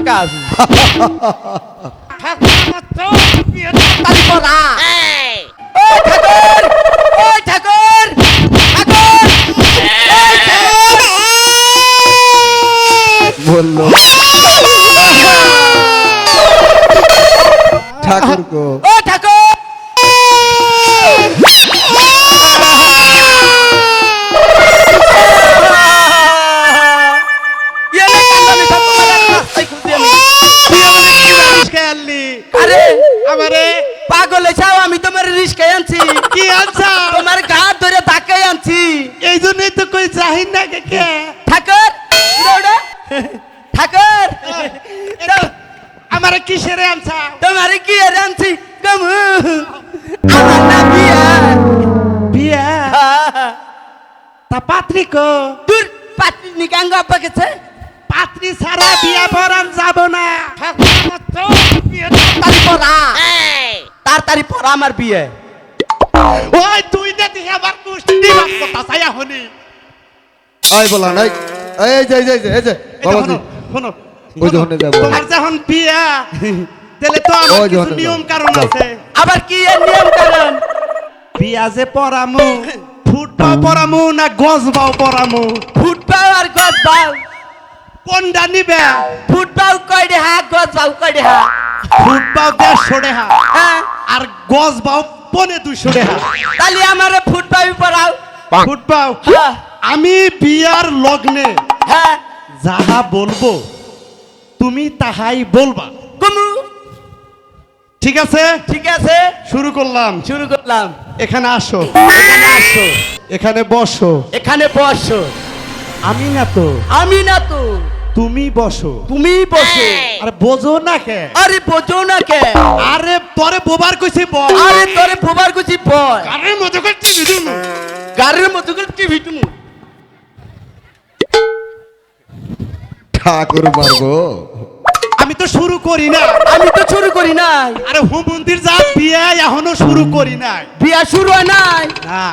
কাজ তালি পড়া ঠাকুর ও ঠাকুর ঠাকুর! বলল ঠাকুর গো আমারে কিসেরে আনছা তোমার কি এর আনছি গমু। আমার না বিয়া। বিয়া? তা পাত্রী কো? দূর পাত্রী নিকাঙ্গ আপা গেছে পাত্রী ছাড়া বিয়া পড়ান যাব না। ঠাকুর আমার তো বিয়ে তারি পড়া তাড়াতাড়ি পড়া আমার বিয়ে। ওই তুই না দেখে আমার কুষ্টি দিবাস কথা ছায়া হনি আই বলা নাই। এই যে এই যে এই যে, বাবাজি। শোনো, শোনো। ওই যখন যাব। তোমার যখন বিয়া তাহলে তো আমার কিছু নিয়ম কারণ আছে। আবার কি এর নিয়ম কারণ বিয়া যে পরামু ফুটবাও পরামু না গজবাও পরামু? ফুটপাও আর গজ বাউ কোনটা নিবে? ফুটপাও কয় হা গজ বাউ কয় হা? ফুটবাও দেড়শো টাকা হ্যাঁ আর গজবাও পনে দুশো টাকা তাহলে আমারে ফুটবাও হ্যাঁ আমি বিয়ার লগ্নে হ্যাঁ যাহা বলব তুমি তাহাই বলবা। কুমু। ঠিক আছে? ঠিক আছে। শুরু করলাম। শুরু করলাম। এখানে আসো। এখানে আসো। এখানে বসো। এখানে বসো। আমি না তো। আমি না তো। তুমি বসো। তুমি বসো। আরে বোঝো না কে? আরে বোঝো না কে? আরে পরে বোবার কইছি বল। আরে তোরে ফোবার গুছি বল। আরে মতো করে টিভি দিন গাড়ির মতো করে টিভি তুমি ঠাকুর মারবো। তো শুরু করি না আমি তো শুরু করি নাই। আরে হু মন্দির যা বিয়ে এখনও শুরু করি নাই। বিয়া শুরু হয় নাই। না।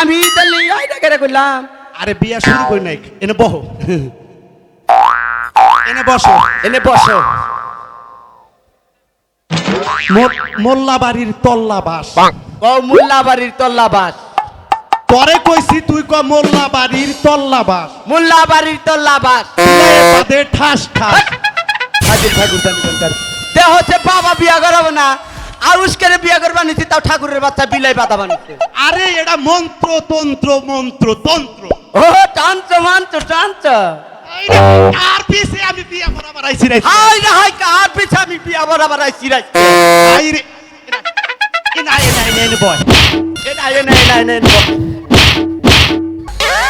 আমি তাহলে আইটা কেটে করলাম? আরে বিয়ে শুরু করি নাই। এনে বহো এনে বসো। এনে বসো। মোল্লা বাড়ির তল্লা বাস ও মোল্লা বাড়ির তল্লা বাস পরে কইছি তুই ক মোল্লা বাড়ির তল্লা বাস মোল্লা বাড়ির তল্লা বাস ঠাস ঠাস। ঠাকুর ঠাকুর দে হচ্ছে বাবা বিয়া করাবো না করে বিয়া করবা নিছি তাও ঠাকুরের বাচ্চা বিলাই পাতা বানিয়েছে আরে এটা মন্ত্র তন্ত্র মন্ত্র তন্ত্র ও টানছ মানছ টানছ আইরে, আর পিছে আমি বিয়ে করাবার আইছি রে হাই রে হাই কার পিছে আমি বিয়া বরাবর আইছি রে আইরে এনা এনা এনা এনা বয় এটা এ নাই নাই নাই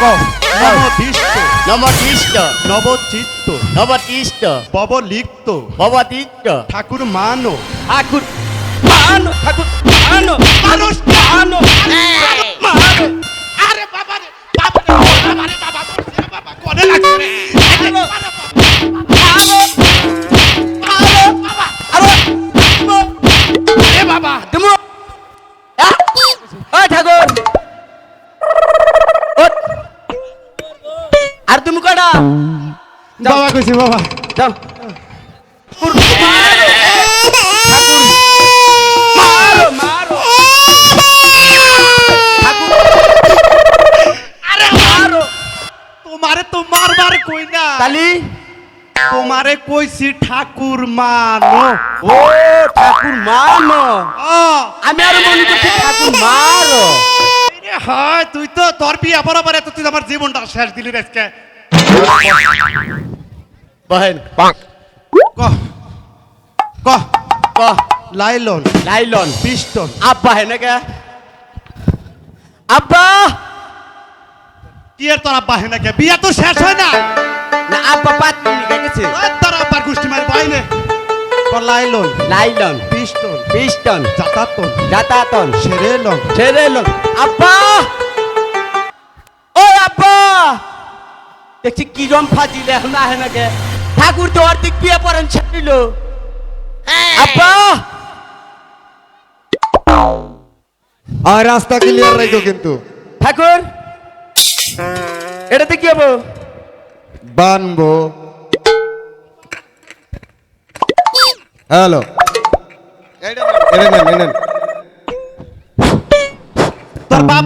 নবদিষ্ট। নমতিষ্ট নবচিত্ত নবতিষ্ট পবলিপ্ত ভবতিষ্ট ঠাকুর মানো। ঠাকুর মানো ঠাকুর মানো। বাবা কইছি বাবা। যাও তোমারে তো মারবার কই না। তালি। তোমারে কইছি ঠাকুর মানো। ও ঠাকুর মানো। আমি আরও মনে করছি ঠাকুর মারো। আরে হয় তুই তো তোর বিয়া বরাবর এত তুই আমার জীবনটা শেষ দিলি রে আজকে। বহেন কহ কহ কহ লাইলন লাইলন পিস্টন আব্বা হে নাকি আব্বা কি এর তোর আব্বা হেনা কে বিয়া তো শেষ হয় না। না আব্বা নিকে গেছে। তোর আব্বার গোষ্ঠী মারি বাইনে লাইলন লাইলন পিস্টন পিস্টন জাতাতন জাতাতন সেরেলন ছেড়েলন আব্বা ও আব্বা দেখছি কি রম ফাজিলে এখন আহে নাকি? ঠাকুর তো অর্ধেক বিয়ে পড়েন ছেড়িল আব্বা! আর রাস্তা ক্লিয়ার রাখো কিন্তু। ঠাকুর এটাতে কি হব? বানবো। হ্যালো। তোর বাপ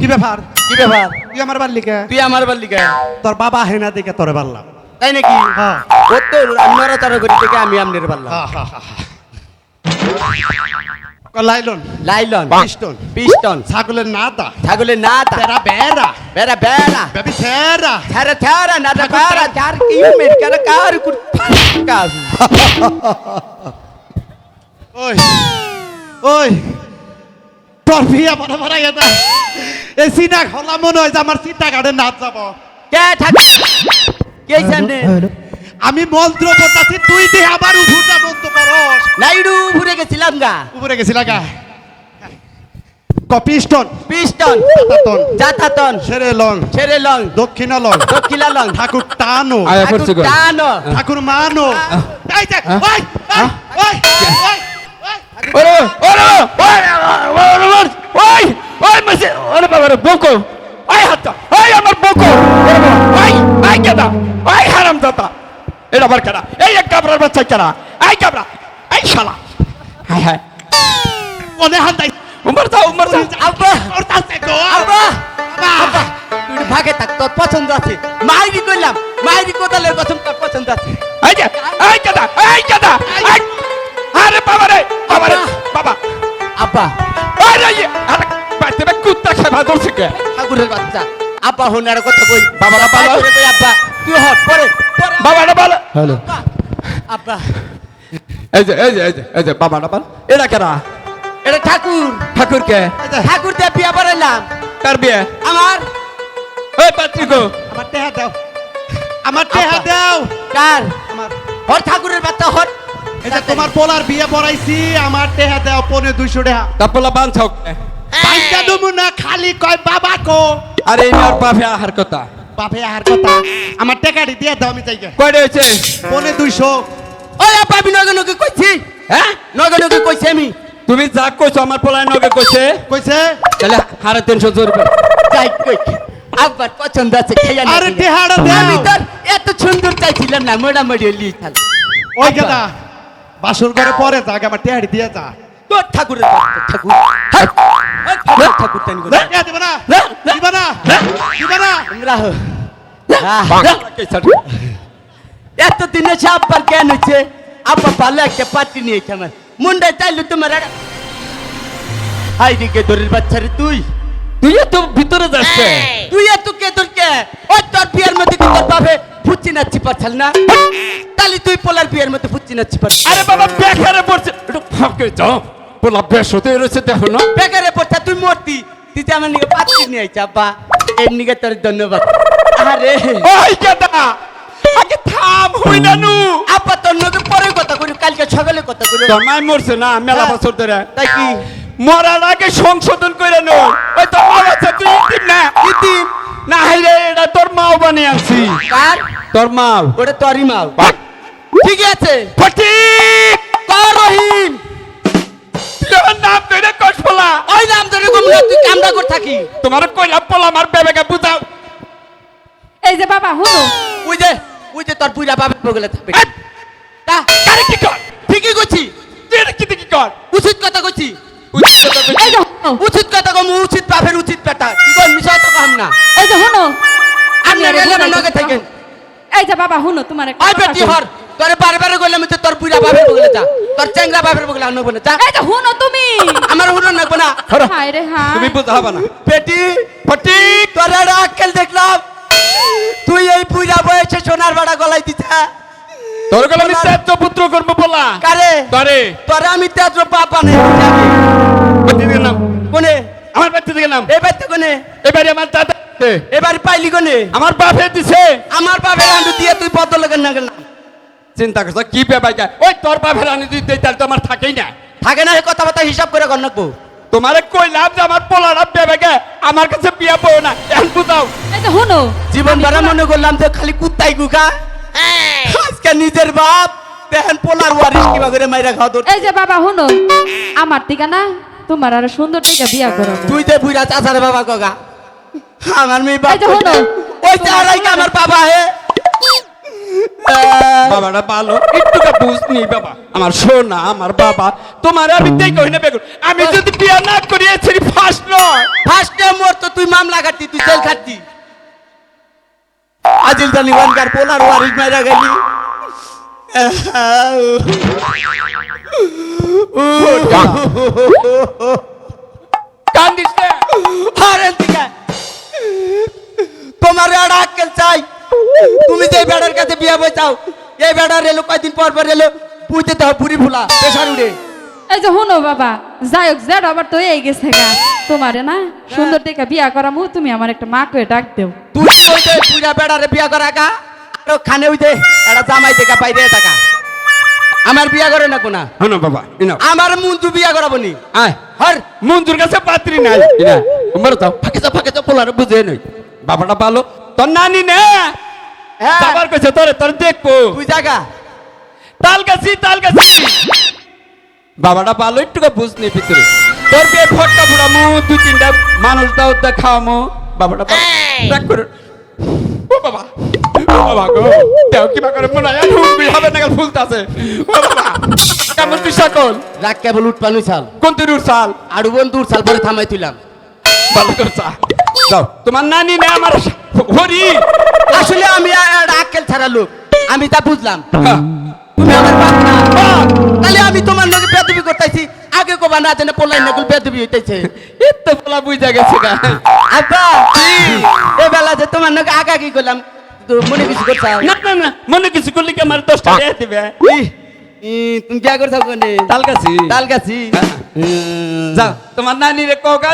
কি ব্যাপার? কি ব্যাপার? তুই আমার বাড়ি লিখে তুই আমার বাল্লি কে তোর বাবা হেনা দেখে তোরে পারলাম তাই নাকি। ও তো নড়াচড়া করি থেকে আমি আমনের পারলাম লাইলন? লাইলন। পিস্টন পিস্টন ছাগলের নাদা ছাগলের না তা বেড়া। বেড়া। বেড়া বেড়া বেবি থেরা থেরা না তা বেড়া যার কি মের কার কার কুর কাজ। ওই ওই। তোর বিয়া বড় বড় এটা এই সিনা খোলা মনে হয় যে আমার চিন্তা কাটে নাচ যাব কে থাক কে জানে আমি মন্ত্র পড়তাছি তুই দিয়ে আবার উঠুটা মন্ত্র পড়স নাইডু ঘুরে গেছিলাম গা উপরে গেছি লাগা কপিস্টন পিস্টন তাতন জাতাতন সেরে লং ছেড়ে লং দক্ষিণ লং দক্ষিলা লং ঠাকুর টানো কই? টানো ঠাকুর মানো এই যে ওই ওই ওই ওই ওই ওই ওরে ওই ওই মাসে ওরে বাবা রে বকো। ওই হাত ওই আমার বকো। ওরে বাবা, ওই ওই কেডা? ওই হারাম দাতা এটা আবার কেডা? এই এক কাবরার বাচ্চা কেডা? এই কাবরা এই শালা। হায় হায়। কোনে হাত দাই উমর যাও উমর যাও। আব্বা। করতাছে তো আব্বা। আব্বা। তুই ভাগে থাক তোর পছন্দ আছে। মাইরি কইলাম মাইরি কোদালের কসম তোর পছন্দ আছে। এই যে এই কেডা এই এই। আরে বাবা রে বাবা রে বাবা। আব্বা। আরে আরে বাইতে বে কুত্তা খাবা দরছে কে? ঠাকুরের বাচ্চা। আব্বা হোনার কথা কই। বাবারা বাবা? করে কই আব্বা? তুই হট পরে। বাবা রে বলো। হ্যালো। আব্বা। এই যে এই যে এই যে এই যে বাবা না বল। এটা কেডা এটা ঠাকুর। ঠাকুর কে? ঠাকুর দিয়ে বিয়া পড়াইলাম কার বিয়ে? আমার। ওই পাত্রিকো আমার টেহা দাও। আমার টেহা দাও। কার? আমার। হর ঠাকুরের বাচ্চা হর যে তোমার পোলার বিয়ে পড়াইছি। আমার টেহা দাও পনে দুইশো টেহা। তাপলা বান ছাওক পাইকা দুমু না খালি কয় বাবা কো? আরে এই আর বাপে আহার কথা। বাপে আহার কথা? আমার টেকাটি দিয়ে দাও আমি চাইকে কয়টা হয়েছে? পনে দুইশো। ওই আমি নগে নগে কইছি হ্যাঁ? নগে নগে কইছি আমি। তুমি যা কইছো আমার পোলায় নগে কইছে। কইছে? তাহলে হারে তিনশো জোরবে যাই কই। আব্বার পছন্দ আছে খেয়া আরে টেহাটা আমি দাও। তোর এত সুন্দর চাইছিলাম না মোটামুটি লিয়ে থাল ওই। গেদা বাসর করে পরে যাক আমার টেহাটি দিয়ে যা। তোর ঠাকুরের ঠাকুর ঠাকুর ঠাকুর না না, এত দিনে সে আব্বার জ্ঞান হচ্ছে আব্বা ভালো একটা পার্টি নিয়েছে আমার মুন্ডায় চাইলে তোমার হাই রে গেদরের বাচ্চারে তুই। তুই তো ভিতরে যাচ্ছে? তুই এত কে তোর কে ওই তোর বিয়ের মধ্যে কি তোর বাপে ফুচি নাচ্ছি পারছাল না? তাহলে তুই পোলার বিয়ের মধ্যে ফুচি নাচ্ছি পারছাল আরে বাবা বেকারে পড়ছে। একটু ফাঁকে যাও। পোলা বেশ হতে রয়েছে দেখো না। বেকারে পড়ছা তুই মরতি। তুই আমার নিকে পাত্রী নিয়ে আব্বা এর নিকে তোর ধন্যবাদ। আরে। ওই কেডা আগে থাম হই না। নু আব্বা তোর নকে পরে কথা করি কালকে সকালে কথা করি তোর মাই মরছে না মেলা বছর ধরে। তাই কি? মরার আগে সংশোধন করে নো। ওই তোর মা বাচ্চা তুই ইতিম না? ইতিম? না হাইরে এটা তোর মাও বানিয়ে আনছি। কার? তোর মাও। ওটা তোরই মাও! ঠিক আছে। ফটিক থাকি তোমার কইলা পোলা আমার বেবেকে বুঝাও। এই যে বাবা হুনো। ওই যে ওই যে তোর বুড়া বাবার বগলে থাকবে। তা? আরে কি কর? ঠিকই এটা কি দেখি কর? উচিত কথা করছি এই যে হুনো। উচিত কথা কম উচিত বাপের উচিত পেটা কি কর মিশাই তো কম না। এই যে হুনো। আপনি নগে থাকেন। এই যে বাবা হুনো তোমার একটা আই বেটি হর। তোরে বারে বারে কইলাম তো তোর বুড়া বাপের বগলে যা তোর চ্যাংরা বাপের বগলে আনব না যা। এই যে হুনো তুমি। আমার হুনো নাকবো না। হায় রে হায়। তুমি বুঝাবা না। বেটি ফটিক তোর একটা আক্কেল দেখলাম। তুই এই বুড়া বয়সে সোনার বাড়া গলায় দিছা তোর গলা আমি তেজ পুত্র করব বলা। কারে? তরে তোরে আমি তেজ বাপা নেই জানি বাচ্চা দিকে নাম। কোনে? আমার বাচ্চা দিকে নাম। এ বাইতে কোনে? এবারে আমার দাদা। এবারে পাইলি কোনে? আমার বাপে দিছে। আমার বাপের আন্ডু দিয়ে তুই বদল লাগেন না কেন চিন্তা করছ কি বেবাইকা ওই তোর বাপের আনি তুই দেই তাহলে তো আমার থাকেই না? থাকে না এই কথাবার্তা হিসাব করে কর নাকবো তোমারে কইলাম যে আমার পোলারা বেবাইকা আমার কাছে বিয়া বউ না এখন বুঝাও এই হুনো জীবন ভরা মনে করলাম যে খালি কুত্তাই গুকা আজকে নিজের বাপ দেখেন পোলার ওয়ারিস কিবা করে মাইরা খাওয়া এই যে বাবা হুনো আমার টিকা না তোমার আরও সুন্দর টিকা বিয়া করাবো তুই যে বুড়া চাচারে বাবা কগা আমার মেয়ে বাপ। ওই চারাই আমার বাবা হে। বাবাটা ভালো একটু বুঝনি বাবা। আমার সোনা আমার বাবা তোমার আমি দেখে হইনা বেগুন। আমি যদি বিয়া না করিয়েছি ফার্স্ট নয়। ফার্স্ট টাইম মোর তো তুই মামলা কাটতি তুই জেল খাটতি আজিল জানি ওয়ানকার পোলার ওয়ারিস মাইরা গেলি। কান্দিস না। এই বেড়ার এলো কয়দিন পর পর দাও পুরি ফুলা প্রেশার উড়ে। এই যে হুনো বাবা যাই হোক জেড আবার তো এই গেছে গা। তোমারে না সুন্দর দেখে বিয়া করামু তুমি আমার একটা মা কয়ে ডাক দেও। তুই পুরা বেড়ারে বিয়া করা আরও খানে এটা জামাই দেখা পাই রে টাকা। আমার বিয়া করে না। কোনা হনো বাবা ইনো আমার মুন্টু বিয়া করাবো নি। আয়। হর। মঞ্জুর কাছে পাত্রী নাই। ইনা উমর তো ফাঁকে তো ফাঁকে তো পোলার বুঝে নই বাবাটা ভালো। তোর নানি না। হ্যাঁ বাবার কাছে তোরে তোর দেখব। তুই জাগা তাল গাছি তাল গাছি বাবাটা ভালো একটু বুঝনি ভিতরে। তোর বিয়ে ফটকা ফুড়ামু দুই তিনটা মানুষ দাও দেখামু। বাবাটা ভালো করে। ও বাবা ও বাবা গো দেও কিবা করে মনে হয় হুমবি হবে না ফুলতাছে। ও বাবা কেমন তুই সকল? রাগ কেবল উঠপানু চাল কোন তুই সাল? আরও বন্ধু চাল পরে থামাই তুইলাম। ভালো করছা তোমার নানি না আমার হরি। আসলে আমি আক্কেল ছাড়া লোক। আমি তা বুঝলাম। হ্যাঁ। তুমি আমার বাপ না। তাহলে আমি তোমার লোকে বেদবি করতেছি। আগে কোবা না জানে পোলাই নকল বেদবি হইতেছে। এত বলা বুঝা গেছে গা। আব্বা এ বেলা যে তোমার নাকি আগা কি করলাম মনে কিছু করছ? না না না মনে কিছু করলে কি আমার দশটা দিয়ে দিবে? তুমি বিয়া করে থাকো নে? তাল গাছি তাল গাছি যাও তোমার নানি রে কগা